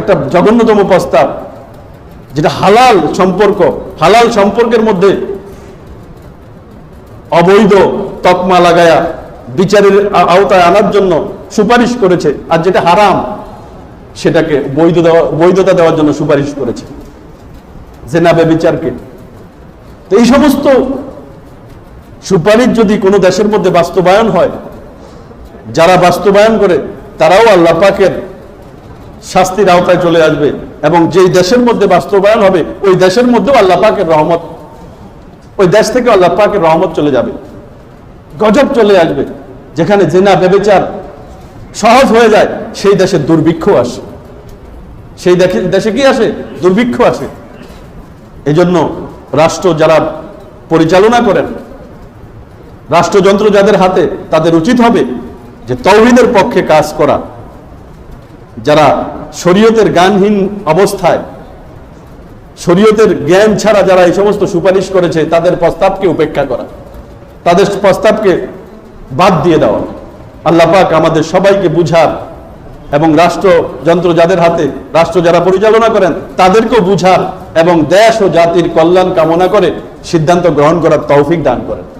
একটা জঘন্যতম প্রস্তাব, যেটা হালাল সম্পর্ক, হালাল সম্পর্কের মধ্যে অবৈধ তকমা লাগায়া বিচারের আওতায় আনার জন্য সুপারিশ করেছে, আর যেটা হারাম, সেটাকে বৈধ দেওয়া, বৈধতা দেওয়ার জন্য সুপারিশ করেছে, জেনাবে বিচারকে। তো এই সমস্ত সুপারিশ যদি কোনো দেশের মধ্যে বাস্তবায়ন হয়, যারা বাস্তবায়ন করে, তারাও আল্লাহ পাকের শাস্তির আওতায় চলে আসবে এবং যেই দেশের মধ্যে বাস্তবায়ন হবে, ওই দেশের মধ্যেও আল্লাহ পাকের রহমত, ওই দেশ থেকে আল্লাহ পাকের রহমত চলে যাবে। গজব চলে আসবে। যেখানে জেনা বেবেচার সহজ হয়ে যায়, সেই দেশে দুর্ভিক্ষ আসে। সেই দেশে কি আসে? দুর্ভিক্ষ আসে। এজন্য রাষ্ট্র যারা পরিচালনা করেন, রাষ্ট্রযন্ত্র যাদের হাতে, তাদের উচিত হবে যে তৌহিদের পক্ষে কাজ করা। যারা শরীয়তের গানহীন অবস্থায়, শরীয়তের জ্ঞান ছাড়া যারা এই সমস্ত সুপারিশ করেছে, তাদের প্রস্তাবকে উপেক্ষা করা, তাদের প্রস্তাবকে বাদ দিয়ে দেওয়া। আল্লাহ পাক আমাদের সবাইকে বুঝার এবং রাষ্ট্রযন্ত্র যাদের হাতে, রাষ্ট্র যারা পরিচালনা করেন, তাদেরকেও বুঝার এবং দেশ ও জাতির কল্যাণ কামনা করে সিদ্ধান্ত গ্রহণ করার তৌফিক দান করেন।